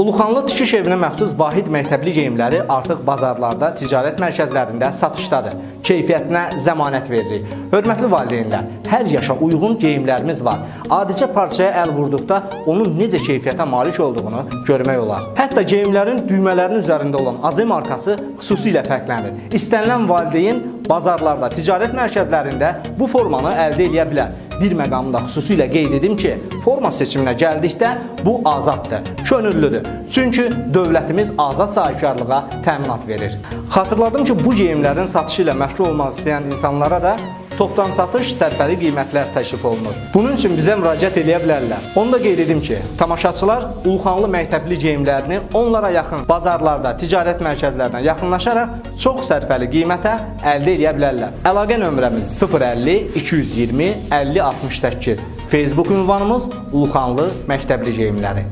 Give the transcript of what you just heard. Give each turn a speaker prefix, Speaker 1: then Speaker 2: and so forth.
Speaker 1: Uluxanlı tikiş evinə məxsus vahid məktəbli geyimləri artıq bazarlarda, ticarət mərkəzlərində satışdadır. Keyfiyyətinə zəmanət veririk. Hörmətli valideynlər, hər yaşa uyğun geyimlərimiz var. Adicə parçaya əl vurduqda onun necə keyfiyyətə malik olduğunu görmək olar. Hətta geyimlərin düymələrinin üzərində olan AZ markası xüsusilə fərqlənir. İstənilən valideyn bazarlarda, ticarət mərkəzlərində bu formanı əldə edə bilər. Bir məqamda xüsusilə qeyd edim ki, forma seçiminə gəldikdə bu azaddır, könüllüdür. Çünki dövlətimiz azad sahibkarlığa təminat verir. Xatırladım ki, bu geyimlərin satışı ilə məşğul olmaq istəyən insanlara da topdan satış sərfəli qiymətlər təklif olunur. Bunun üçün bizə müraciət edə bilərlər. Onu da qeyd edim ki, tamaşaçılar Uluxanlı məktəbli geyimlərini onlara yaxın bazarlarda, ticarət mərkəzlərinə yaxınlaşaraq çox sərfəli qiymətə əldə edə bilərlər. Əlaqə nömrəmiz 050 220 50 68. Facebook ünvanımız Uluxanlı məktəbli geyimləri.